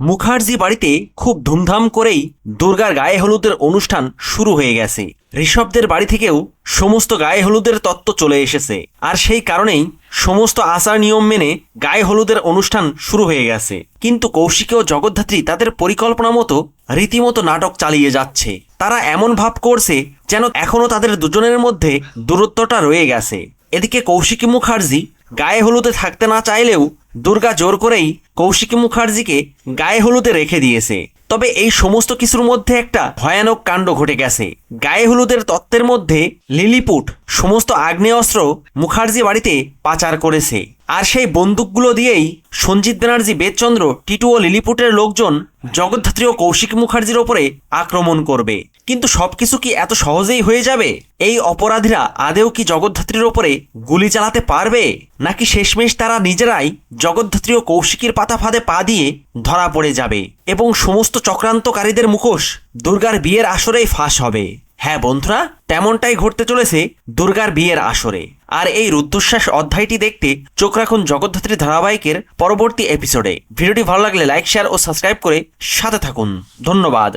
মুখার্জি বাড়িতে খুব ধুমধাম করেই দুর্গার গায়ে হলুদের অনুষ্ঠান শুরু হয়ে গেছে। ঋষভদের বাড়ি থেকেও সমস্ত গায়ে হলুদের তত্ত্ব চলে এসেছে। আর সেই কারণেই সমস্ত আচার নিয়ম মেনে গায়ে হলুদের অনুষ্ঠান শুরু হয়ে গেছে। কিন্তু কৌশিকী ও জগদ্ধাত্রী তাদের পরিকল্পনা মতো রীতিমতো নাটক চালিয়ে যাচ্ছে। তারা এমন ভাব করছে যেন এখনও তাদের দুজনের মধ্যে দূরত্বটা রয়ে গেছে। এদিকে কৌশিকী মুখার্জি গায়ে হলুদে থাকতে না চাইলেও দুর্গা জোর করেই কৌশিকী মুখার্জিকে গায়ে হলুদে রেখে দিয়েছে। তবে এই সমস্ত কিছুর মধ্যে একটা ভয়ানক কাণ্ড ঘটে গেছে। গায়ে হলুদের তত্ত্বের মধ্যে লিলিপুট সমস্ত আগ্নেয়াস্ত্র মুখার্জি বাড়িতে পাচার করেছে। আর সেই বন্দুকগুলো দিয়েই সঞ্জিত ব্যানার্জি, বেদচন্দ্র, টিটু ও লিলিপুটের লোকজন জগদ্ধাত্রী ও কৌশিক মুখার্জির ওপরে আক্রমণ করবে। কিন্তু সবকিছু কি এত সহজেই হয়ে যাবে? এই অপরাধীরা আদেও কি জগদ্ধাত্রীর ওপরে গুলি চালাতে পারবে? নাকি শেষমেশ তারা নিজেরাই জগদ্ধাত্রী ও কৌশিকীর পাতা ফাঁদে পা দিয়ে ধরা পড়ে যাবে এবং সমস্ত চক্রান্তকারীদের মুখোশ দুর্গার বিয়ের আসরেই ফাঁস হবে? হ্যাঁ বন্ধুরা, তেমনটাই ঘটতে চলেছে দুর্গার বিয়ের আসরে। আর এই রুদ্ধশ্বাস অধ্যায়টি দেখতে চোখ রাখুন জগদ্ধাত্রী ধারাবাহিকের পরবর্তী এপিসোডে ভিডিওটি ভালো লাগলে লাইক শেয়ার ও সাবস্ক্রাইব করে সাথে থাকুন। ধন্যবাদ।